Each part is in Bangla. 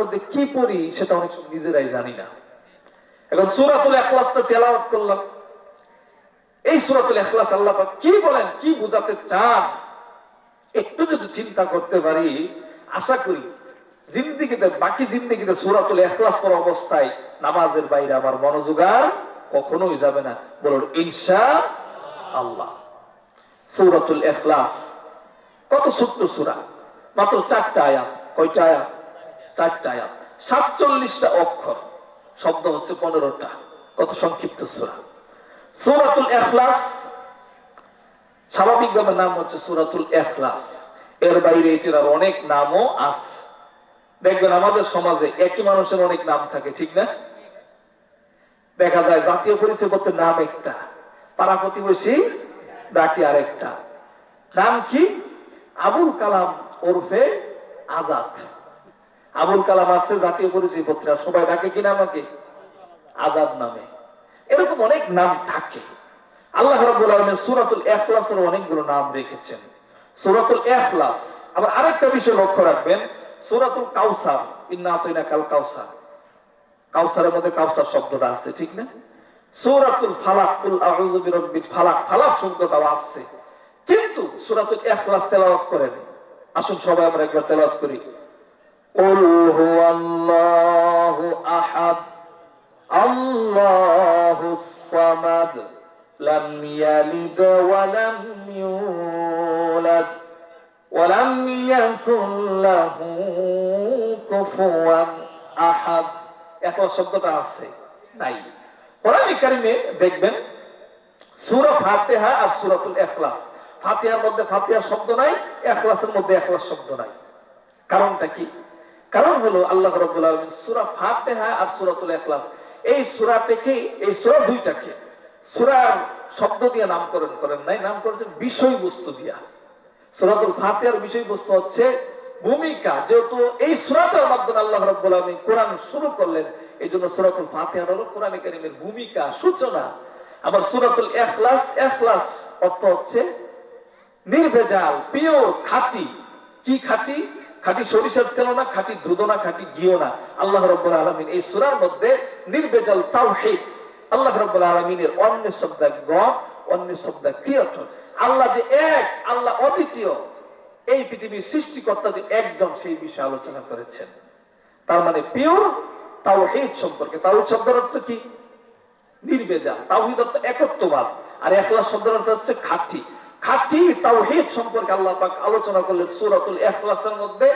মধ্যে কি পড়ি সেটা অনেক সময় নিজেরাই জানি না। এখন সুরাতুল এখলাসটা তেলাওয়াত করলাম। এই সুরাতুল এখলাস আল্লাহ কি বলেন, কি বোঝাতে চান? একটু যদি চিন্তা করতে পারি, আশা করি জিন্দিগিতে, বাকি জিন্দিগিতে সুরাতুল এখলাস করা অবস্থায় নামাজের বাইরে আমার মনোযোগ কখনোই যাবে না। বলুন, ইনশা আল্লাহ। সূরাতুল ইখলাস কত ছোট্ট সূরা? মাত্র চারটা আয়াত। কয়টা আয়াত? চারটা আয়াত। সাতচল্লিশটা অক্ষর। শব্দ হচ্ছে পনেরোটা। কত সংক্ষিপ্ত সূরা। সূরাতুল ইখলাস, স্বাভাবিকভাবে নাম হচ্ছে সূরাতুল ইখলাস। এর বাইরে এটির আর অনেক নামও আছে। দেখবেন আমাদের সমাজে একই মানুষের অনেক নাম থাকে, ঠিক না? দেখা যায় জাতীয় পরিচয় পত্রের নাম একটা, পাড়া প্রতিবেশী ডাকি আরেকটা। নাম কি? আবুল কালাম ওরফে আজাদ। আবুল কালাম আছে, জাতীয় পরিচয় পত্রে সবাই ডাকে কি নামাকে আজাদ নামে। এরকম অনেক নাম থাকে। আল্লাহ সূরাতুল ইখলাসের অনেকগুলো নাম রেখেছেন। সূরাতুল ইখলাস। আবার আরেকটা বিষয় লক্ষ্য রাখবেন, সূরাতুল কাউসার। ইন্না কাল কাউসার। কাউসারের মধ্যে কাউসার শব্দটা আছে, ঠিক না? সূরাতুল ফালাক ফালাক। ফালাক শব্দটাও আছে। কিন্তু সুরাতুল ইখলাস তেলাওয়াত করেন। আসুন সবাই আমরা একবার তেলাওয়াত করি। কুল হুয়াল্লাহু আহাদ আল্লাহুস সামাদ লাম ইয়ালিদ ওয়া লাম ইউলাদ ولم يكن له كفوا احد এখলাস শব্দটা আছে নাই কোরআন কারিমে দেখবেন সূরা ফাতিহা আর সূরাতুল ইখলাস ফাতিহার মধ্যে ফাতিহা শব্দ নাই ইখলাসের মধ্যে ইখলাস শব্দ নাই কারণটা কি কারণ হলো আল্লাহ রাব্বুল আলামিন সূরা ফাতিহা আর ইখলাস। এই সূরাটাকে এই সূরা দুইটাকে শব্দ দিয়ে নামকরণ করেন নাই নাম করেছেন বিষয়বস্তু দিয়া। সূরাতুল ফাতিহার বিষয়বস্তু হচ্ছে ভূমিকা। যেহেতু এই সূরাটার মাধ্যমে আল্লাহ রাব্বুল আলামিন কোরআন শুরু করলেন এই জন্য সুরাতুল ফাতেহার হলো কোরআন কারীমের ভূমিকা, সূচনা। আবার সূরাতুল ইখলাস ইখলাস অর্থ হচ্ছে নির্ভেজাল, পিওর, খাঁটি। কি খাঁটি? খাঁটি সরিষার তেল না, খাঁটি দুধ না, খাঁটি ঘিও না। আল্লাহ রাব্বুল আলামিন এই সূরার মধ্যে নির্ভেজাল তাওহীদ। আল্লাহ রাব্বুল আলামিনের অন্য শব্দ গড অন্য শব্দ ক্রিয়েটর আল্লাহ যে এক, আল্লাহ অদ্বিতীয়। এই পৃথিবীর সৃষ্টিকর্তা যে একজন, সেই বিষয়ে আলোচনা করেছেন। তার মানে পিওর তাওহীদ সম্পর্কে। তাওহীদ শব্দের অর্থ কি? নির্বেজাল। তাওহীদ অর্থ একত্ববাদ। আর ইখলাস শব্দের অর্থ হচ্ছে খাঁটি। খাঁটি তাওহীদ সম্পর্কে আল্লাহ পাক আলোচনা করলেন সূরাতুল ইখলাসের মধ্যে।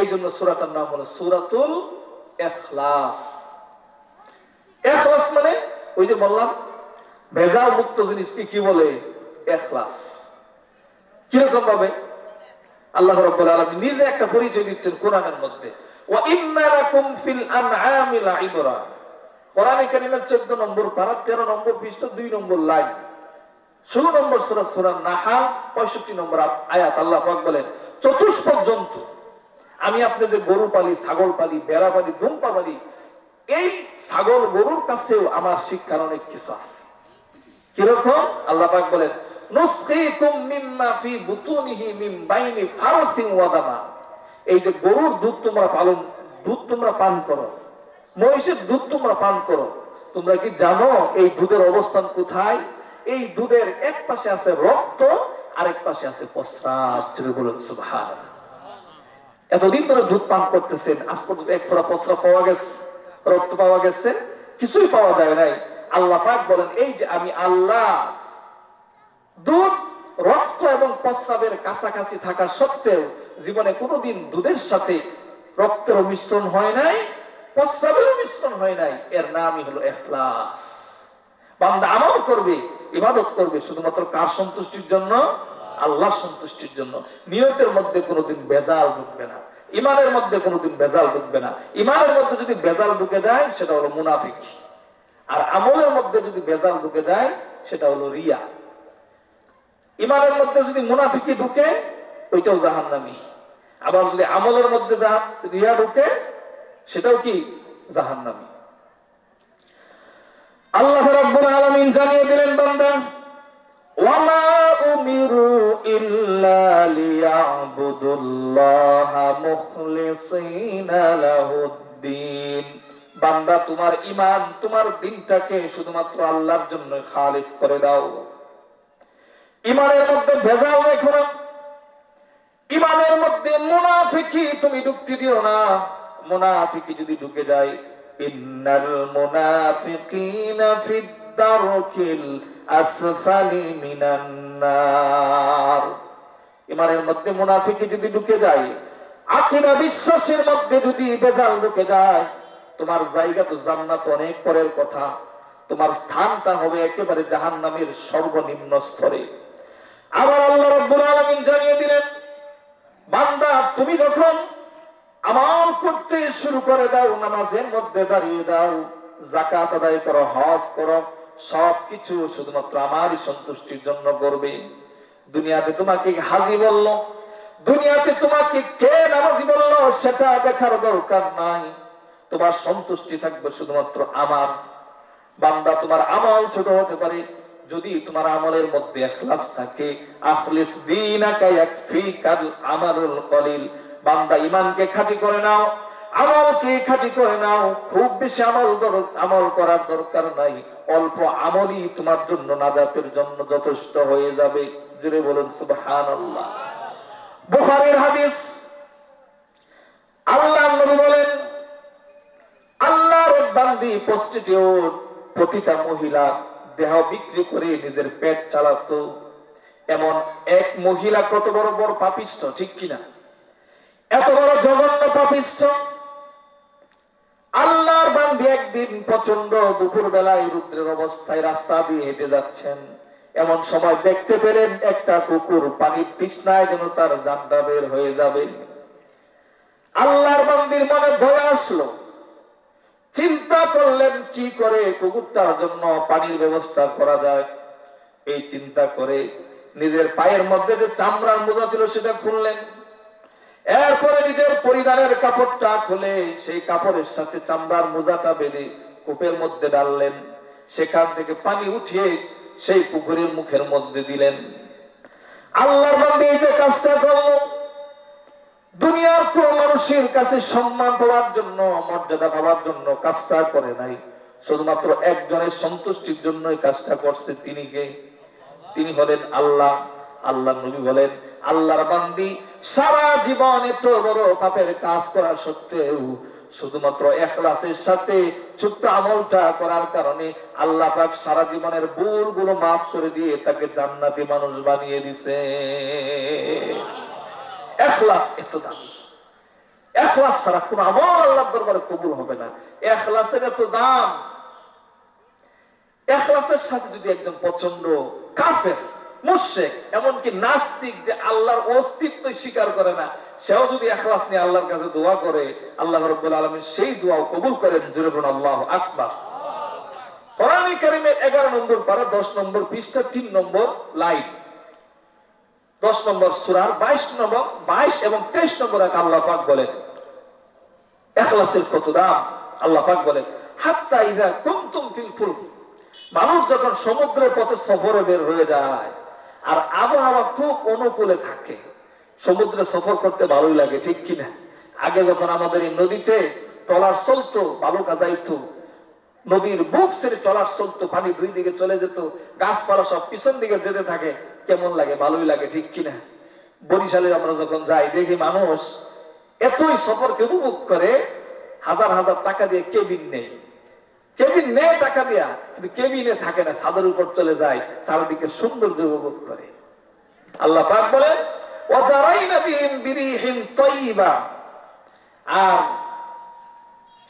এই জন্য সূরাটার নাম হলো সুরাতুল ইখলাস। ইখলাস মানে ওই যে বললাম ভেজাল মুক্ত জিনিসকে কি বলে? ইখলাস। কীরকম ভাবে? আল্লাহ রাব্বুল আলামিন নিজে একটা পরিচয় দিচ্ছেন কোরআনের মধ্যে। কোরআনে কারিমের 14 নম্বর পারা 13 নম্বর পৃষ্ঠা 2 নম্বর লাইন। 16 নম্বর সূরা সূরা নাহাল 65 নম্বর আয়াত, আল্লাহ বলেন চতুষ্পদ জন্তু আমি আপনি যে গরু পালি ছাগল পালি বেড়া পালি দুম্পা পালি এই ছাগল গরুর কাছেও আমার শিক্ষার অনেক কিছু আছে। কীরকম? আল্লাহ পাক বলেন এই যে গরুর দুধ তোমরা পালন, দুধ তোমরা পান করো, মহিষের দুধ তোমরা পান করো। তোমরা কি জানো এই দুধের অবস্থান কোথায়? এই দুধের এক পাশে আছে রক্ত, আরেক পাশে আছে প্রস্রাব এতদিন ধরে দুধ পান করতেছেন, আজ পর্যন্ত এক ফোঁটা প্রস্রাব পাওয়া গেছে, রক্ত পাওয়া গেছে, কিছুই পাওয়া যায় নাই। আল্লাহ পাক বলেন, এই যে আমি আল্লাহ, দুধ, রক্ত এবং প্রস্রাবের কাছাকাছি থাকা সত্ত্বেও জীবনে কোনোদিন দুধের সাথে রক্তের মিশ্রণ হয় নাই প্রস্রাবের মিশ্রণ হয় নাই। এর নামই হলো এখলাস। বান্দা আমল করবে ইবাদত করবে শুধুমাত্র কার সন্তুষ্টির জন্য? আল্লাহ সন্তুষ্টির জন্য। নিয়তের মধ্যে কোনোদিন বেজাল ঢুকবে না। ইমানের মধ্যে কোনোদিন বেজাল ঢুকবে না। ইমানের মধ্যে যদি বেজাল ঢুকে যায়, সেটা হলো মুনাফিক। আর আমলের মধ্যে যদি বেজাল ঢুকে যায়, সেটা হলো রিয়া। ইমানের মধ্যে যদি মুনাফিকি ঢুকে, ওইটাও জাহান্নামি। আবার যদি আমলের মধ্যে রিয়া ঢুকে, সেটাও কি? জাহান্নামি। আল্লাহ রাব্বুল আলামিন জানিয়ে দিলেন, বান্দা, ওয়ামা উমিরু ইল্লা লিয়াবুদুল্লাহা মুখলিসিনা লাহুদ্দিন। বান্দা, তোমার ইমান তোমার দিনটাকে শুধুমাত্র আল্লাহর জন্য খালিস করে দাও। ইমানের মধ্যে ভেজাল রেখো না। ইমানের মধ্যে মুনাফিকি তুমি ঢুকতে দিও না। মুনাফিকি যদি ঢুকে যায় ইন্নাল মুনাফিকিনা ফিদ দারকিল আসফালি মিনান নার। ইমানের মধ্যে মুনাফিকি যদি ঢুকে যায় আকিরা বিশ্বাসের মধ্যে যদি বেজাল ঢুকে যায়, তোমার জায়গা তো জান্নাত অনেক পরের কথা। তোমার স্থানটা হবে একেবারে জাহান্নামের সর্বনিম্ন স্তরে। আবার আল্লাহ রাব্বুল আলামিন জানিয়ে দিলেন, বান্দা, তুমি যখন আমল করতে শুরু করে দাও, নামাজের মধ্যে দাঁড়িয়ে দাও জাকাত আদায় করো, হজ করো, সবকিছু শুধুমাত্র আমারই সন্তুষ্টির জন্য করবে। দুনিয়াতে তোমাকে হাজি বলল, দুনিয়াতে তোমাকে কে নামাজি বলল, সেটা দেখার দরকার নাই। তোমার সন্তুষ্টি থাকবে শুধুমাত্র আমার। বান্দা, তোমার আমল ছোট হতে পারে, যদি তোমার আমলের মধ্যে এখলাস থাকে, আখলিস দীনাকা ইয়াকফিকাল আমালুল কলিল। বান্দা ইমানকে খাঁটি করে নাও, আমলকে খাঁটি করে নাও, খুব বেশি আমল আমল করার দরকার নাই, অল্প আমলই তোমার জন্য নাজাতের জন্য যথেষ্ট হয়ে যাবে। জুড়ে বলুন, সুবহানাল্লাহ। বুখারীর হাদিস, আল্লাহ নবী বলেন আল্লাহর বান্দি প্রস্টিটিউট প্রতিটা মহিলা দেহ বিক্রি করে নিজের পেট চালাতো। এমন এক মহিলা কত বড় বড় পাপিষ্ট, ঠিক কিনা? এত বড় জঘন্য পাপিষ্ট আল্লাহর বান্দি একদিন প্রচণ্ড দুপুর বেলায় রুদ্রের অবস্থায় রাস্তা দিয়ে হেঁটে যাচ্ছেন। এমন সময় দেখতে পেলেন একটা কুকুর পানির তৃষ্ণায় যেন তার জানটা বের হয়ে যাবে। আল্লাহর বান্দির মনে ভয় আসলো। চিন্তা করলেন, কি করে কুকুরটার জন্য পানির ব্যবস্থা করা যায়? এই চিন্তা করে নিজের পায়ের মধ্যে যে চামড়ার মোজা ছিল সেটা খুললেন। এরপরে নিজের পরিধানের কাপড়টা খুলে সেই কাপড়ের সাথে চামড়ার মোজাটা বেঁধে কূপের মধ্যে ডাললেন। সেখান থেকে পানি উঠিয়ে সেই পুকুরের মুখের মধ্যে দিলেন। আল্লাহর বান্দে এই যে কাজটা করল, দুনিয়ার কোন মানুষের কাছে সম্মান পাওয়ার জন্য, মর্যাদা পাওয়ার জন্য কাজটা করে নাই। শুধুমাত্র একজনের সন্তুষ্টির জন্যই কাজটা করছে তিনি কে? তিনি হলেন আল্লাহ। আল্লাহ নবী বলেন আল্লাহর বান্দি সারা জীবন এত বড় পাপের কাজ করা সত্ত্বেও শুধুমাত্র এখলাসের সাথে ছোট্ট আমলটা করার কারণে আল্লাহ পাক সারা জীবনের ভুলগুলো মাফ করে দিয়ে তাকে জান্নাতি মানুষ বানিয়ে দিছে। এখলাস এত দাম। এখলাস ছাড়া কোন আমল আল্লাহর দরবারে কবুল হবে না। এখলাসের এত দাম। এখলাসের সাথে যদি একজন প্রচণ্ড কাফের মুশেক এমনকি নাস্তিক যে আল্লাহর অস্তিত্ব স্বীকার করে না, সেও যদি এখলাস নিয়ে আল্লাহর কাছে দোয়া করে, আল্লাহ রব্বুল আলমী সেই দোয়াও কবুল করেন। জুড়ে বলুন, আল্লাহ আকবার। কারিমের এগারো নম্বর পারা, দশ নম্বর পৃষ্ঠা, তিন নম্বর দশ নম্বর সুরার বাইশ নম্বর, বাইশ এবং তেইশ নম্বর এক আল্লাহ পাক বলেন। এখলাসের কত দাম? আল্লাহ পাক বলেন কুমতুম ফিল ফুলক। মানুষ যখন সমুদ্রের পথে সফরে বের হয়ে যায় আর আবহাওয়া খুব অনুকূলে থাকে। সমুদ্রে সফর করতে ভালোই লাগে, ঠিক কিনা? আগে যখন আমাদের এই নদীতে টলার চলতো বালুকা যাইতো নদীর বুক ছেড়ে টলার চলতো, পানি দুই দিকে চলে যেত, গাছপালা সব পিছন দিকে যেতে থাকে, কেমন লাগে, ভালোই লাগে, ঠিক কিনা? বরিশালে আমরা যখন যাই, দেখি মানুষ এতই সফরকে উপভোগ করে, হাজার হাজার টাকা দিয়ে কেবিন নেই। কেবিন টাকা দিয়া, কিন্তু কেবিনে থাকে না, ছাদের উপর চলে যায়, চারিদিকে উপভোগ করে। আল্লাহ পাক তাইয়্যিবা আর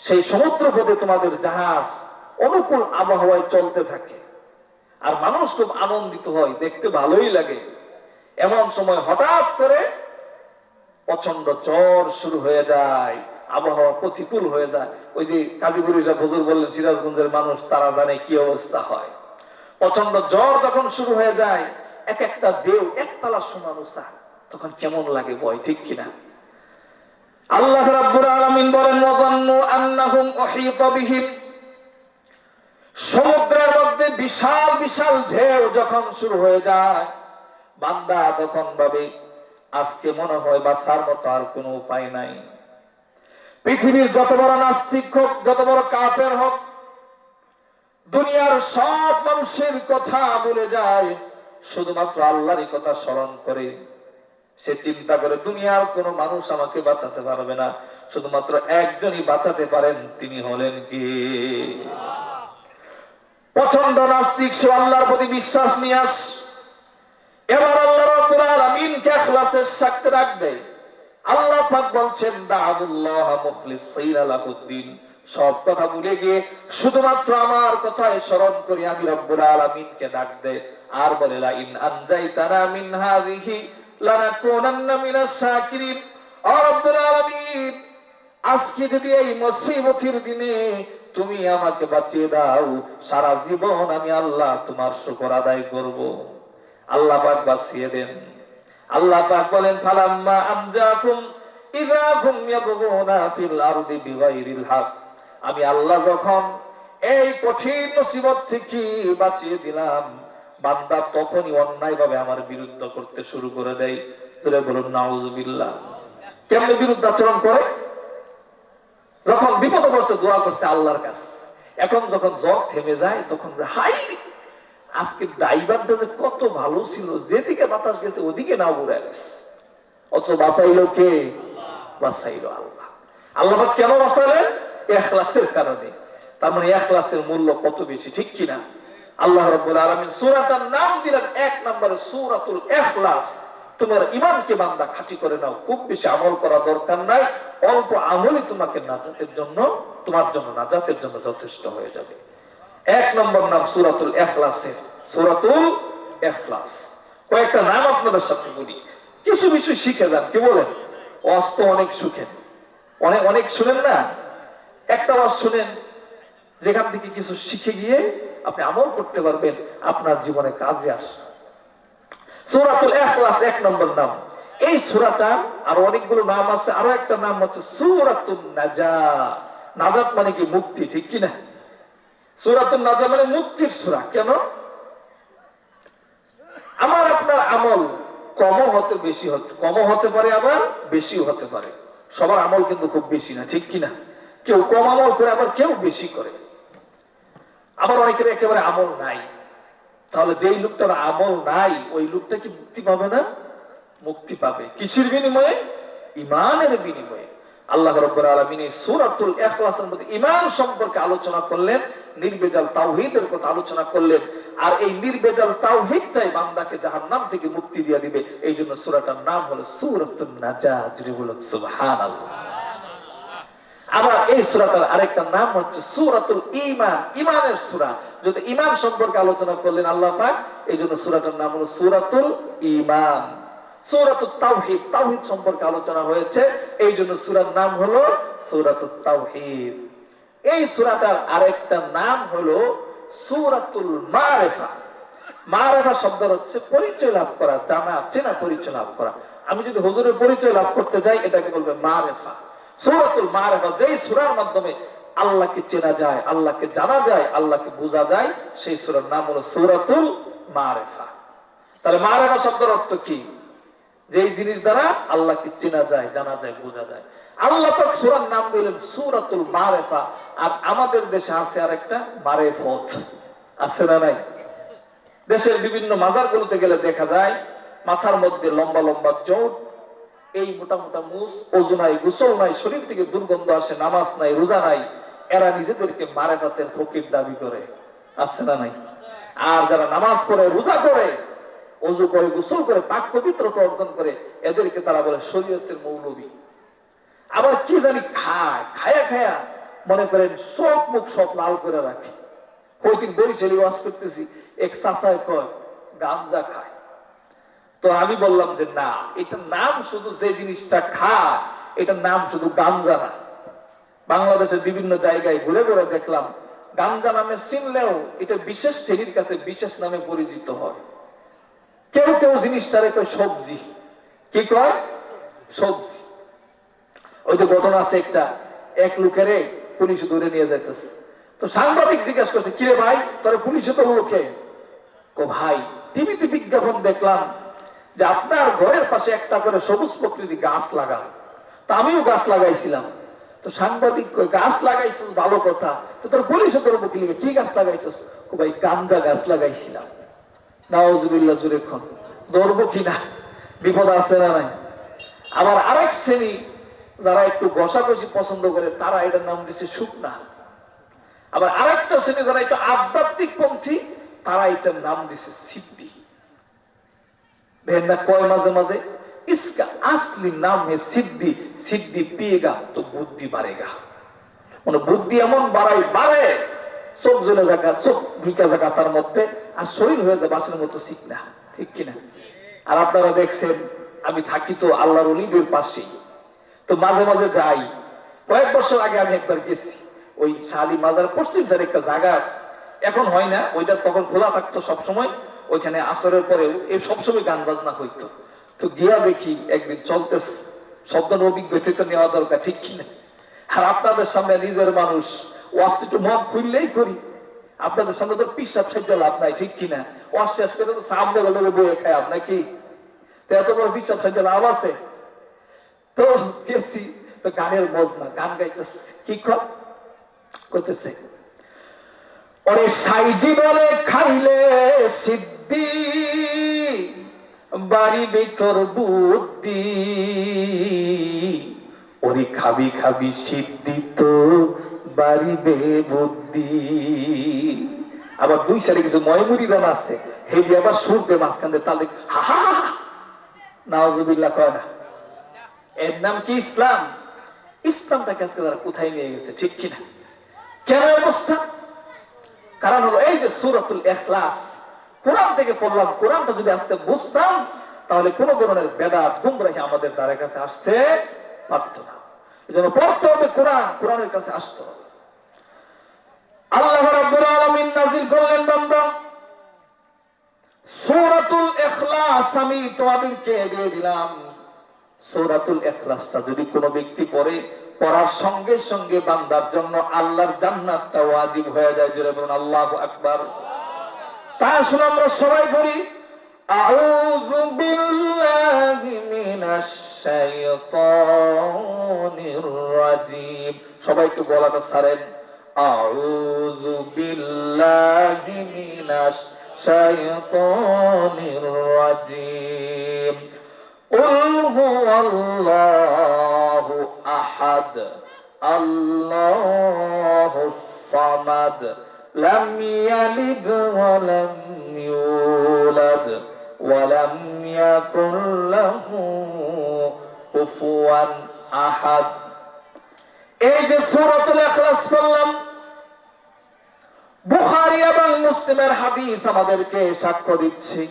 সেই সমুদ্র পথে তোমাদের জাহাজ অনুকূল আবহাওয়ায় চলতে থাকে। আর মানুষ খুব আনন্দিত হয়, দেখতে ভালোই লাগে। এমন সময় হঠাৎ করে প্রচণ্ড চর শুরু হয়ে যায়। আবহাওয়া প্রতিকূল হয়ে যায়। ওই যে কাজীপুর হুজুর বললেন, সিরাজগঞ্জের মানুষ, তারা জানে কি অবস্থা হয়। প্রচণ্ড জ্বর যখন শুরু হয়ে যায়, এক একটা দেও একতলা সমান উঁচা। তখন কেমন লাগে বয় ঠিক কিনা? আল্লাহ রাব্বুল আলামিন বলেন, ওয়াজান্নু আন্নাহুম উহীতা বিহিম। সমুদ্রের মধ্যে বিশাল বিশাল ঢেউ যখন শুরু হয়ে যায়, বান্দা তখন ভাবে, আজকে মনে হয় বাঁচার মতো আর কোনো উপায় নাই। পৃথিবীর যত বড় নাস্তিক হোক, যত বড় কাফের হোক, দুনিয়ার সব মানুষের কথা বলে যায়। শুধুমাত্র আল্লাহরই কথা স্মরণ করে, সে চিন্তা করে দুনিয়ার কোনো মানুষ আমাকে বাঁচাতে পারবে না। শুধুমাত্র একজনই বাঁচাতে পারেন, তিনি হলেন কি? প্রচণ্ড নাস্তিক, সে আল্লাহর প্রতি বিশ্বাস নিয়ে আস। এবার আল্লাহ রাব্বুল রাখবে। আল্লাহ পাক বলছেন দাউল্লাহ মুখলিসিনা লাহুদ্দিন। সব কথা ভুলে গিয়ে শুধুমাত্র আমার কথায় স্মরণ করি, আমি রব্বুল আলামিনকে ডাক দে। আর বলে লা ইন আনজাইতানা মিন হাযিহি লানাকুনান্না মিনাস শাকিরিন ও রব্বুল আলামিন, আজকে যদি এই মুসিবতের দিনে তুমি আমাকে বাঁচিয়ে দাও, সারা জীবন আমি আল্লাহ তোমার শুকর আদায় করব। আল্লাহ পাক বাঁচিয়ে দেন। আল্লাহ পাক বলেন, ফালাম্মা আমজাকুম ইযা হুম ইয়াবগুনা ফিল আরদি বিগাইরিল হক। আমি আল্লাহ যখন এই কঠিন মুসিবত থেকে বাঁচিয়ে দিলাম, বান্দা তখনই অন্যায়ভাবে আমার বিরুদ্ধ করতে শুরু করে দেয়। চলে বলুন, নাউজুবিল্লাহ। কেমনে বিরুদ্ধাচরণ করে? যখন বিপদ পড়ছে দোয়া করছে আল্লাহর কাছে, এখন যখন জ্বর থেমে যায়, তখন হাই আজকে ড্রাইভারটা যে কত ভালো ছিল, যেদিকে বাতাস গেছে ওদিকে না ঘুরে গেছে। অথচ বাঁচাইলো কে? বাঁচাইলো আল্লাহ। আল্লাহ কেন বাঁচালেন? এখলাসের কারণে। তার মানে এখলাসের মূল্য কত বেশি, ঠিক কিনা? আল্লাহ রব্বুল আলামিন সূরাটার নাম এক নম্বরে সূরাতুল ইখলাস তোমার ইমানকে বান্দা খাঁটি করে নাও, খুব বেশি আমল করা দরকার নাই, অল্প আমলই তোমাকে নাজাতের জন্য, তোমার জন্য নাজাতের জন্য যথেষ্ট হয়ে যাবে। এক নম্বর নাম সূরাতুল ইখলাসের, সূরাতুল ইখলাস। কয়েকটা নাম আপনাদের সামনে বলি। কিছু বিষয় শিখে যান, কি বলেন? অস্ত অনেক সুখেন অনেক অনেক শুনেন না? একটা ওয়াজ শুনেন, যেখান থেকে কিছু শিখে গিয়ে আপনি আমল করতে পারবেন, আপনার জীবনে কাজে আস সুরাতুল ইখলাস এক নম্বর নাম। এই সূরাটা আর অনেকগুলো নাম আছে, আরও একটা নাম হচ্ছে সুরাতুল নাজা নাজাত মানে কি মুক্তি, ঠিক কি মানে মুক্তির সূরা। কেন? আমার আপনার আমল কমও হতে বেশি হতে, কমও হতে পারে, আবার বেশিও হতে পারে। সবার আমল কিন্তু খুব বেশি না, ঠিক কি না কেউ কম আমল করে, আবার কেউ বেশি করে। আবার অনেকের একেবারে আমল নাই। তাহলে যেই লোকটার আমল নাই, ওই লোকটা কি মুক্তি পাবে না? মুক্তি পাবে। কিসের বিনিময়ে? ইমানের বিনিময়ে। আল্লাহ রব্বুল সূরাতুল ইখলাসের মধ্যে ঈমান সম্পর্কে আলোচনা করলেন, নির্বেজাল তাওহীদের কথা আলোচনা করলেন, আর এই নির্বেজাল তাওহীদটাই বান্দাকে জাহান্নাম থেকে মুক্তি দিয়ে দিবে। এই জন্য সূরাটার নাম হলো বলুন, সুবহানাল্লাহ। আবার এই সূরাটার আরেকটা নাম হচ্ছে সূরাতুল ঈমান। ঈমানের সূরা। যদি ঈমান সম্পর্কে আলোচনা করলেন আল্লাহ পাক এই জন্য সুরাটার নাম হলো সূরাতুল ঈমান। সূরাতুত তাওহীদ। সম্পর্কে আলোচনা হয়েছে। এই জন্য সূরার নাম হলো সূরাতুত তাওহীদ। এই পরিচয় লাভ করা, জানা, চেনা, পরিচয় লাভ করা। আমি যদি হুজুরের পরিচয় লাভ করতে যাই, এটাকে বলবে মারেফা। সূরাতুল মারেফা যেই সুরার মাধ্যমে আল্লাহকে চেনা যায়, আল্লাহকে জানা যায়, আল্লাহকে বোঝা যায়, সেই সুরার নাম হলো সূরাতুল মারেফা। তাহলে মারেফা শব্দের অর্থ কি? যেই জিনিস দ্বারা আল্লাহকে চেনা যায়, জানা যায়, বোঝা যায়। আল্লাহ পাক সূরার নাম দিলেন সূরাতুল মারেফা। আর আমাদের দেশে আছে আরেকটা মারেফত। আছে না নাই? দেশের বিভিন্ন মাজারগুলোতে গেলে দেখা যায়, মাথার মধ্যে লম্বা লম্বা চোট, এই মোটা মোটা মুস ওজু নাই, গোসল নাই, শরীর থেকে দুর্গন্ধ আসে, নামাজ নাই, রোজা নাই, এরা নিজেদেরকে মারে ফাতের ফকির দাবি করে। আছে না নাই? আর যারা নামাজ পড়ে, রোজা করে অজু করে, গোসল করে, পাক পবিত্রতা অর্জন করে, এদেরকে তারা বলে শরীয়তের মৌলবী। আবার কি জানি খায়, খায়া খায়া মনে করেন সব মুখ সব লাল করে রাখে। ওই দিন বরিশালি ওয়াজ করতেছি, এক চাষায় কয়, গাঞ্জা খায়। তো আমি বললাম যে না, এটার নাম শুধু যে জিনিসটা খায়, এটার নাম শুধু গাঞ্জা না। বাংলাদেশের বিভিন্ন জায়গায় ঘুরে ঘুরে দেখলাম, গাঞ্জা নামে চিনলেও এটা বিশেষ শ্রেণির কাছে বিশেষ নামে পরিচিত হয়। কেউ কেউ জিনিসটারে কয় সবজি। কি কয়? সবজি। ওই যে ঘটনা আছে একটা, এক লোকেরে পুলিশ ধরে নিয়ে যাইতেছে। তো সাংবাদিক জিজ্ঞাসা করছে, কিরে ভাই, তোর পুলিশে তো লোকে ও ভাই, টিভিতে বিজ্ঞাপন দেখলাম যে আপনার ঘরের পাশে একটা করে সবুজ প্রকৃতি গাছ লাগান তা আমিও গাছ লাগাইছিলাম। তো সাংবাদিক গাছ লাগাইছিস, ভালো কথা। তো তোর পুলিশ তোর বকিল কি গাছ লাগাইছিস? ভাই গাঞ্জা গাছ লাগাইছিলাম। নওয়াজবিল্লা জুরেক্ষণ ধরবো বিপদ আছে না নাই? আবার আরেক শ্রেণি, যারা একটু ঘষাঘষি পছন্দ করে, তারা এটার নাম দিচ্ছে শুকনা। আবার আরেকটা শ্রেণি, যারা একটু আধ্যাত্মিক পন্থী, তারা এটার নাম দিছে সিদ্ধি। ভেন্না কয় মাঝে মাঝে? ইসকা আসলি নাম হে সিদ্ধি সিদ্ধি পেয়েগা তো বুদ্ধি বাড়েগা মানে বুদ্ধি এমন বাড়াই বাড়ে চোখ জ্বলে জায়গা, চোখ ঢুকে জায়গা তার মধ্যে, আর শরীর হয়ে যায় বাসের মতো ঠিক না, ঠিক কিনা? আর আপনারা দেখছেন, আমি থাকি তো আল্লাহর অলিদের পাশেই তো মাঝে মাঝে যাই। কয়েক বছর আগে আমি একবার গেছি, ওই শালি মাজার পশ্চিম ধারে একটা জায়গা আছে। এখন হয় না, ওইটা তখন খোলা থাকতো সবসময়, ওইখানে আসরের পরেও এই সবসময় গান বাজনা হইতো। তো গিয়া দেখি একদিন চলতেছে, শব্দ অভিজ্ঞতা নেওয়া দরকার, ঠিক কিনা? আর আপনাদের সামনে নিজের মানুষ ওয়াজ একটু মন খুললেই করি। আপনাদের সামনে তো পিসাব সেজা লাভ নাই, ঠিক কিনা ওয়াজ শেষ করে তো সামনে গেলে বয়ে খায় আপনার কি এত বড় পিসাব সেজা লাভ আছে? তো গেছি, তো গানের মজনা গান গাইতেছে। কি করতেছে ওরে সাইজি বলে খাইলে সিদ্ধি, বাড়ি ভিতর বুদ্ধি, ওরে খাবি খাবি সিদ্ধি তো বাড়িবে বুদ্ধি। আবার দুই কিছু ময়মুরি আছে, হেবি আবার মাঝখান দিয়ে। নাওজুবিল্লাহ কয় না। এর নাম কি ইসলাম? ইসলামটাকে আজকে তারা কোথায় নিয়ে গেছে, ঠিক কিনা কেন অবস্থা? কারণ হলো এই যে সুরাতুল এখলাস কোরআন থেকে পড়লাম, কোরআনটা যদি আসতে বুঝতাম, তাহলে কোন ধরনের বেদাত গুমরাহি আমাদের দ্বারা কাছে আসতে পারত না। এই জন্য পড়তে হবে কোরআন, কোরআনের কাছে আসতে হবে। যদি কোনো ব্যক্তি পড়ে, পড়ার সঙ্গে সঙ্গে বান্দার জন্য আল্লাহর জান্নাতটা ওয়াজিব হয়ে যায়, জোরে বলুন, আল্লাহু আকবার। তা শুনে আমরা সবাই পড়ি, আউযু বিল্লাহি সবাই একটু গলাটা ছাড়েন। আউযু বিল্লাহি মিনাশ শাইতানির রাজিম قل هو الله أحد الله الصمد لم يلد ولم يولد ولم يكن له كفوا أحد এই যে সূরাতুল ইখলাস পড়লাম বুখারী এবং মুসলিমের হাদিস আমাদেরকে সাক্ষ্য দিচ্ছে।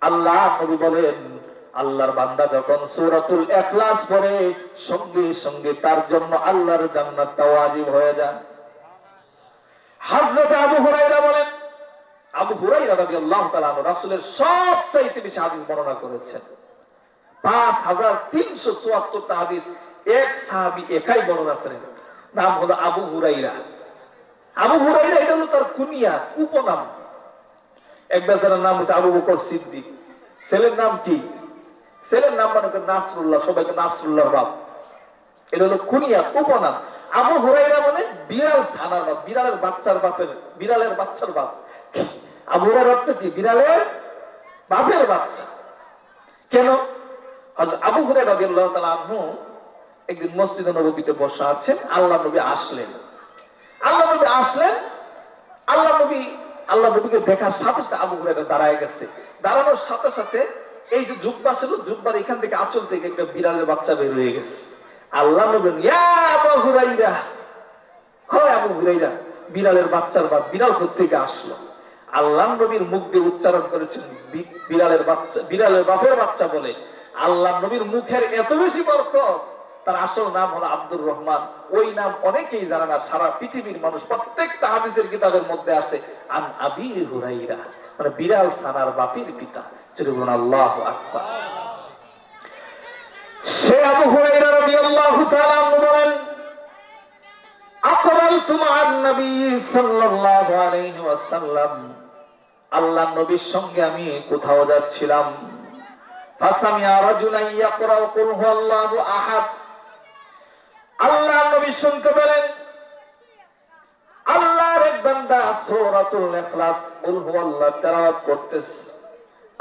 আল্লাহ নবী বলেন, আল্লাহর বান্দা যখন সূরাতুল ইখলাস পড়ে, সঙ্গে সঙ্গে তার জন্য আল্লাহর জান্নাতটা ওয়াজিব হয়ে যায়। হযরত আবু হুরায়রা বলেন, আবু হুরায়রা রাদিয়াল্লাহু তাআলা রাসূলের সবচাইতে বেশি হাদিস বর্ণনা করেছেন। 5374 টা হাদিস এক সাহাবী একাই বর্ণনা করেন। নাম হলো আবু হুরায়রা। আবু হুরায়রা এটা হলো তার কুনিয়াত, উপনাম। এক বেচারার নাম হচ্ছে আবু বকর সিদ্দিক। ছেলের নাম কি? ছেলের নাম মানে নাসরুল্লাহ, সবাইকে নাসরুল্লাহ বাপ। এটা হলো কুনিয়াত, উপনাম। আবু হুরাইরা মানে বিড়াল ছানার বাপ, বিড়ালের বাচ্চার বাপের, বিড়ালের বাচ্চার বাপ। আবু হুরাইর অর্থ কি? বিড়ালের বাপের বাচ্চা। কেন? আবু হুরায়রা রাদিয়াল্লাহু তাআলা আনহু একদিন মসজিদে নববীতে বসা আছেন, আল্লাহ নবী আসলেন। আল্লাহ নবী আসলেন, আল্লাহ নবী, আল্লাহ নবীকে দেখার সাথে সাথে আবু হুরায়রা দাঁড়ায় গেছে। দাঁড়ানোর সাথে সাথে এই যে জুব্বা ছিল, জুব্বার এখান থেকে আঁচল থেকে একটা বিড়ালের বাচ্চা বের হয়ে গেছে। আল্লাহ নবী ইয়া আবু হুরাইরা হয় আবু হুরাইরা বিড়ালের বাচ্চার বাপ, বিড়াল থেকে আসলো? আল্লাহ নবীর মুখ দিয়ে উচ্চারণ করেছেন, বি- বিড়ালের বাচ্চা, বিড়ালের বাপের বাচ্চা বলে। আল্লাহ নবীর মুখের এত বেশি বরকত তার আসল নাম হলো আব্দুর রহমান। ওই নাম অনেকেই জানে না, সারা পৃথিবীর মানুষ প্রত্যেকটা হাদিসের কিতাবের মধ্যে আছে। আন আবি হুরাইরা মানে বিড়াল সানার বাপের পিতা। বলুন আল্লাহ আকবার। সে আবু হুরাইরা রাদিয়াল্লাহু তাআলা বলেন, আকবালতু মা'আন নবী সাল্লাল্লাহু আলাইহি ওয়াসাল্লাম। আল্লাহ নবীর সঙ্গে আমি কোথাও যাচ্ছিলাম। ফাসামিয়া রাজুলান ইয়াকরাউ কুল হুয়াল্লাহু আহাদ। আল্লাহ নবী শুনতে পেলেন। আল্লাহর এক বান্দা সূরাতুল ইখলাস, কুল হুয়াল্লাহ, তেলাওয়াত করতেছে।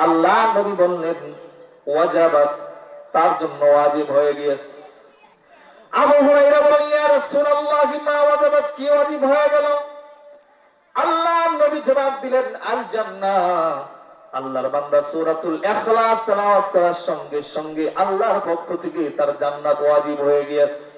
আল্লাহ নবী বললেন, ওয়াজাবাত, তার জন্য ওয়াজিব হয়ে গিয়েছে। আবু হুরায়রা বলেন, ইয়া রাসূলুল্লাহ, মা ওয়াজাবাত, কি ওয়াজিব হয়ে গেল? আল্লাহ নবী জবাব দিলেন আল জান্নাহ আল্লাহর বান্দা সূরাতুল ইখলাস তেলাওয়াত করার সঙ্গে সঙ্গে আল্লাহর পক্ষ থেকে তার জান্নাত ওয়াজিব হয়ে গিয়েছে।